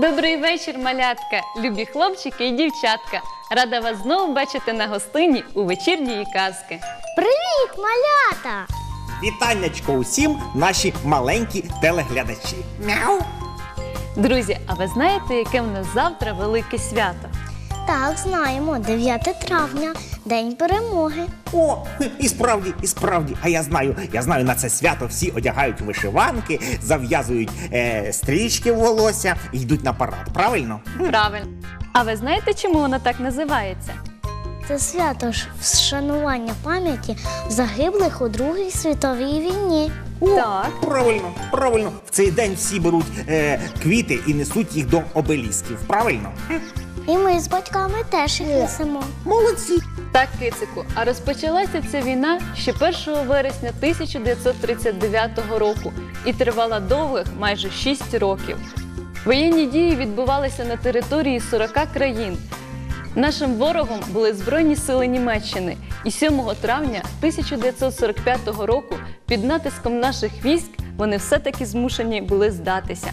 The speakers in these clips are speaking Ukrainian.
Добрий вечір, малятка, любі хлопчики і дівчатка. Рада вас знову бачити на гостині у вечірній казки. Привіт, малята! Вітаннячко усім, наші маленькі телеглядачі. Мяу. Друзі, а ви знаєте, яке в нас завтра велике свято? Так, знаємо, 9 травня, День перемоги. О, і справді, і справді. А я знаю, я знаю, на це свято всі одягають вишиванки, зав'язують е, стрічки в волосся і йдуть на парад. Правильно? Правильно. А ви знаєте, чому воно так називається? Це свято ж вшанування пам'яті загиблих у Другій світовій війні. Так. Правильно, правильно. В цей день всі беруть е, квіти і несуть їх до обелісків. Правильно? І ми з батьками теж їх несемо. Молодці. Так, кицику. А розпочалася ця війна ще 1 вересня 1939 року і тривала довгих майже 6 років. Воєнні дії відбувалися на території 40 країн. Нашим ворогом були Збройні сили Німеччини, і 7 травня 1945 року під натиском наших військ вони все-таки змушені були здатися.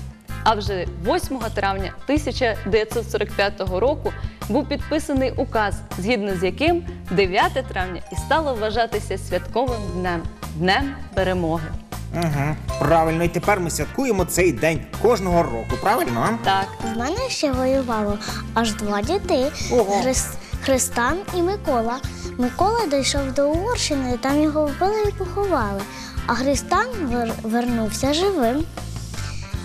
А вже 8 травня 1945 року був підписаний указ, згідно з яким 9 травня і стало вважатися святковим днем днем перемоги. Угу. Правильно, і тепер ми святкуємо цей день кожного року. Правильно? Так, В мене ще воювало аж два діти Ого. Хрис... Христан і Микола. Микола дійшов до Угорщини, там його вбили і поховали. А Христан вер... вернувся живим.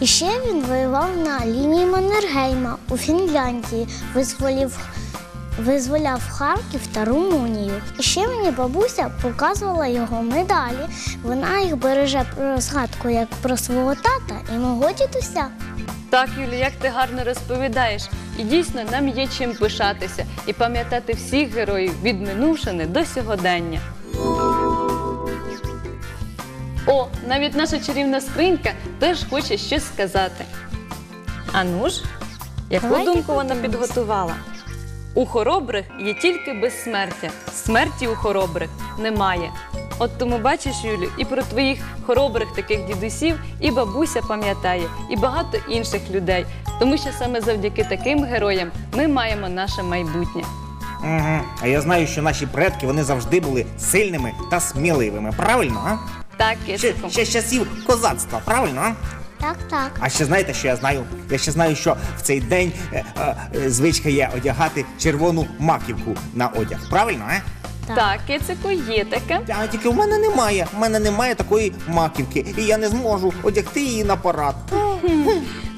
І ще він воював на лінії Маннергейма у Фінляндії, визволів, визволяв Харків та Румунію. І ще мені бабуся показувала його медалі. Вона їх береже про згадку як про свого тата і мого дідуся. Так, Юлі, як ти гарно розповідаєш. І дійсно нам є чим пишатися і пам'ятати всіх героїв від минувшини до сьогодення. О, навіть наша чарівна скринька теж хоче щось сказати. Ану ж, яку Давайте думку вона подивимось. підготувала? У хоробрих є тільки безсмертя. Смерті у хоробрих немає. От тому бачиш, Юлю, і про твоїх хоробрих таких дідусів і бабуся пам'ятає, і багато інших людей. Тому що саме завдяки таким героям ми маємо наше майбутнє. Угу. А я знаю, що наші предки вони завжди були сильними та сміливими. Правильно? А? Так, Ще, кисику. ще з часів козацтва, правильно? А? Так, так. А ще знаєте, що я знаю? Я ще знаю, що в цей день е, е, е, звичка є одягати червону маківку на одяг. Правильно, а? Так, кицику, є таке. А тільки в мене немає. В мене немає такої маківки, і я не зможу одягти її на парад.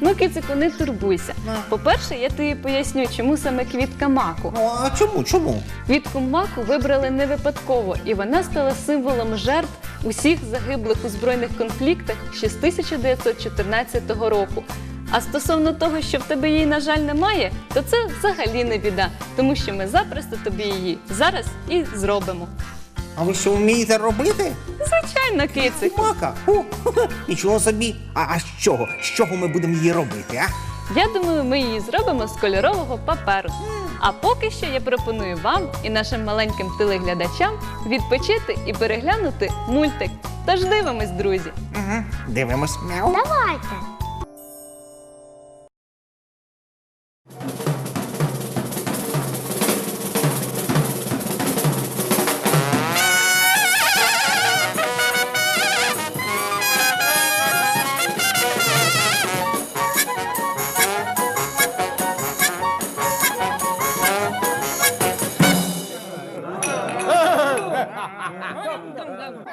Ну, кицику, не турбуйся. По-перше, я тобі поясню, чому саме квітка маку. Ну, а чому? Чому? Квітку маку вибрали не випадково, і вона стала символом жертв усіх загиблих у збройних конфліктах ще з 1914 року. А стосовно того, що в тебе її, на жаль, немає, то це взагалі не біда, тому що ми запросто тобі її зараз і зробимо. А ви що вмієте робити? Звичайно, кицик. Мака. О, нічого собі. А, а з чого? З чого ми будемо її робити, а? Я думаю, ми її зробимо з кольорового паперу. А поки що я пропоную вам і нашим маленьким телеглядачам відпочити і переглянути мультик. Тож дивимось, друзі. Угу. Дивимось. Мяу. Давайте. 한다고.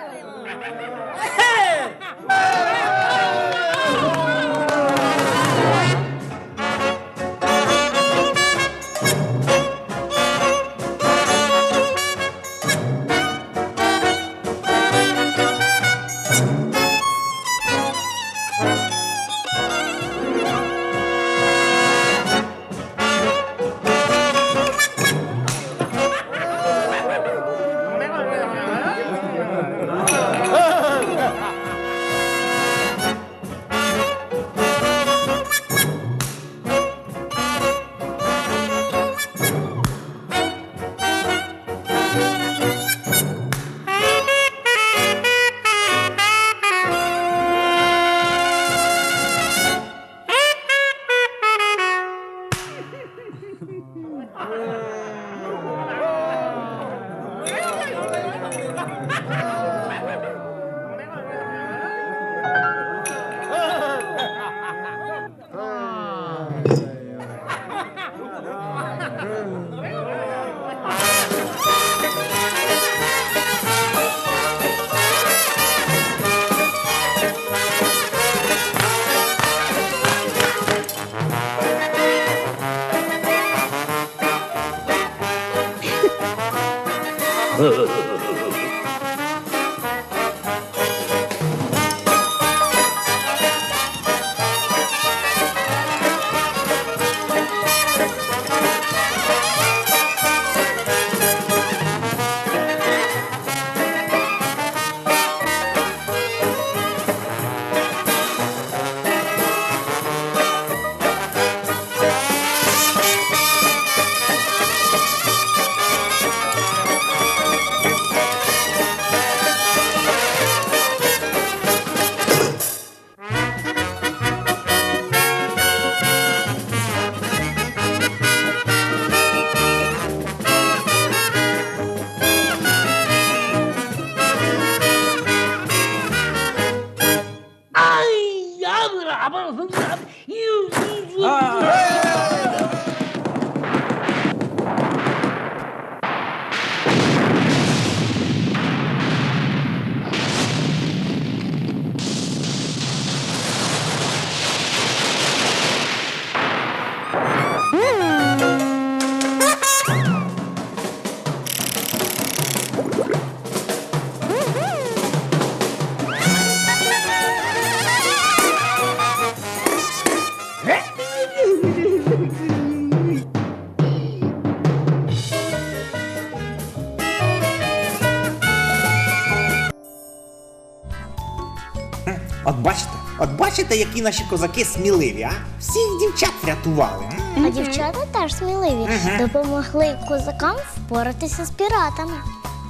От бачите, от бачите, які наші козаки сміливі, а? Всіх дівчат врятували. м? А дівчата теж сміливі, допомогли козакам впоратися з піратами.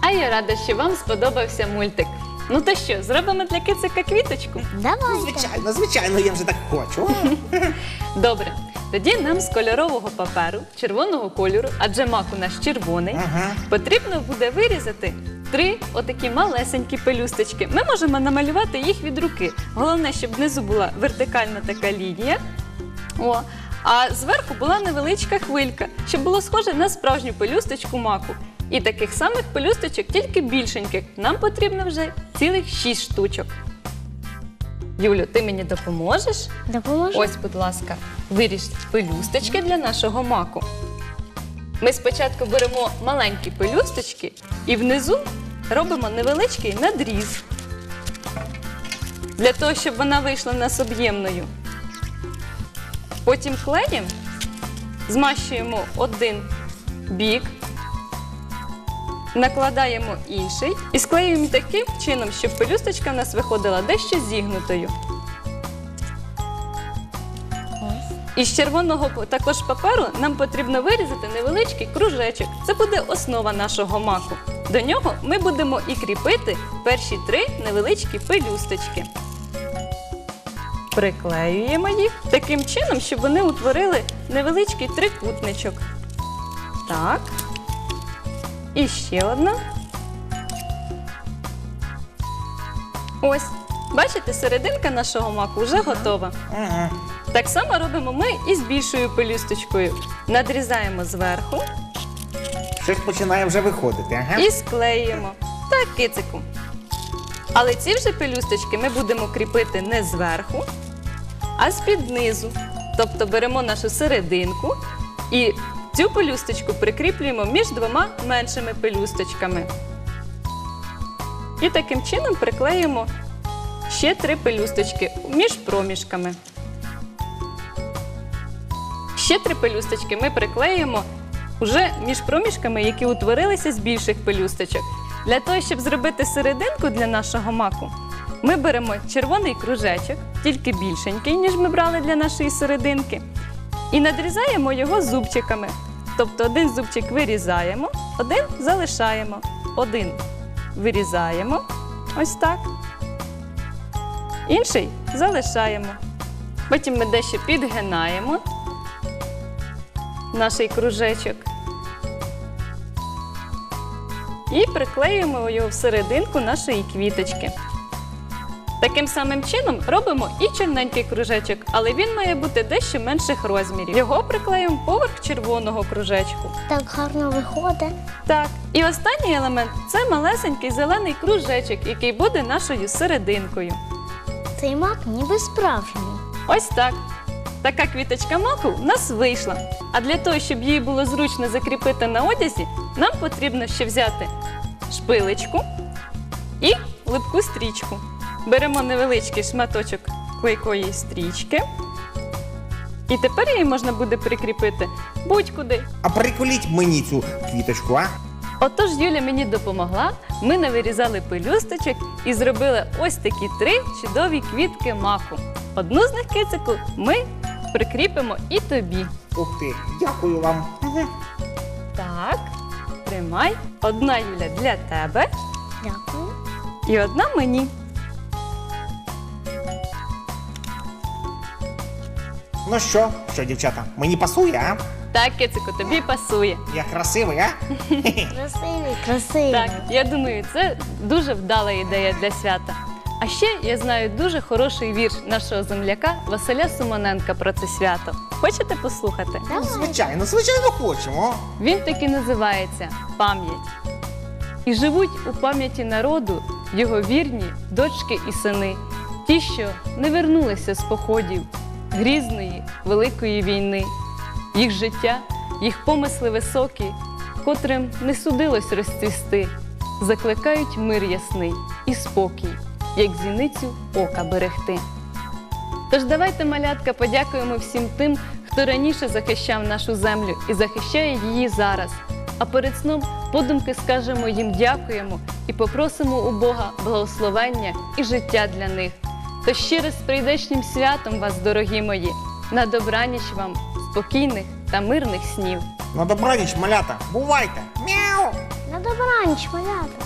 А я рада, що вам сподобався мультик. Ну то що, зробимо для кицика квіточку? Давайте. Звичайно, звичайно, я вже так хочу. Добре. Тоді нам з кольорового паперу, червоного кольору, адже мак у нас червоний, Ага. потрібно буде вирізати три отакі малесенькі пелюсточки. Ми можемо намалювати їх від руки. Головне, щоб внизу була вертикальна така лінія. О, а зверху була невеличка хвилька, щоб було схоже на справжню пелюсточку маку. І таких самих пелюсточок, тільки більшеньких. Нам потрібно вже цілих шість штучок. Юлю, ти мені допоможеш? Допоможу. Ось, будь ласка, виріж пелюсточки для нашого маку. Ми спочатку беремо маленькі пелюсточки і внизу робимо невеличкий надріз. Для того, щоб вона вийшла в нас об'ємною. Потім клеєм змащуємо один бік, накладаємо інший і склеюємо таким чином, щоб пелюсточка в нас виходила дещо зігнутою. Із червоного також паперу нам потрібно вирізати невеличкий кружечок. Це буде основа нашого маку. До нього ми будемо і кріпити перші три невеличкі пелюсточки. Приклеюємо їх таким чином, щоб вони утворили невеличкий трикутничок. Так. І ще одна. Ось. Бачите, серединка нашого маку вже готова. Ага. Так само робимо ми і з більшою пелюсточкою. Надрізаємо зверху Щось починає вже виходити, ага. і склеюємо. Так, кицику. Але ці вже пелюсточки ми будемо кріпити не зверху, а з-під низу. Тобто беремо нашу серединку і цю пелюсточку прикріплюємо між двома меншими пелюсточками. І таким чином приклеїмо ще три пелюсточки між проміжками. Ще три пелюсточки ми приклеїмо уже між проміжками, які утворилися з більших пелюсточок. Для того, щоб зробити серединку для нашого маку, ми беремо червоний кружечок, тільки більшенький, ніж ми брали для нашої серединки, і надрізаємо його зубчиками. Тобто один зубчик вирізаємо, один залишаємо, один вирізаємо, ось так. Інший залишаємо. Потім ми дещо підгинаємо наш кружечок. І приклеюємо його в серединку нашої квіточки. Таким самим чином робимо і чорненький кружечок, але він має бути дещо менших розмірів. Його приклеїмо поверх червоного кружечку. Так гарно виходить. Так, і останній елемент це малесенький зелений кружечок, який буде нашою серединкою. Цей мак ніби справжній. Ось так. Така квіточка маку в нас вийшла. А для того, щоб її було зручно закріпити на одязі, нам потрібно ще взяти шпилечку і липку стрічку. Беремо невеличкий шматочок клейкої стрічки. І тепер її можна буде прикріпити будь-куди. А приколіть мені цю квіточку, а? Отож Юля мені допомогла. Ми навирізали пелюсточок і зробили ось такі три чудові квітки маку. Одну з них кицику ми прикріпимо і тобі. Ух ти, дякую вам. Так, тримай. Одна Юля для тебе Дякую. і одна мені. Ну що, що, дівчата, мені пасує, а? Так, кицику, тобі пасує. Я красивий, а? Красивий, красивий. Так, я думаю, це дуже вдала ідея для свята. А ще я знаю дуже хороший вірш нашого земляка Василя Симоненка про це свято. Хочете послухати? Ну, звичайно, звичайно хочемо. Він таки називається Пам'ять. І живуть у пам'яті народу його вірні дочки і сини, ті, що не вернулися з походів грізної великої війни, їх життя, їх помисли високі, котрим не судилось розцвісти, закликають мир ясний і спокій, як зіницю ока берегти. Тож давайте, малятка, подякуємо всім тим, хто раніше захищав нашу землю і захищає її зараз. А перед сном подумки скажемо їм дякуємо і попросимо у Бога благословення і життя для них. Тож щиро з прийдешнім святом вас, дорогі мої, на добраніч вам, спокійних та мирних снів. На добраніч, малята, бувайте! Мяу! На добраніч, малята.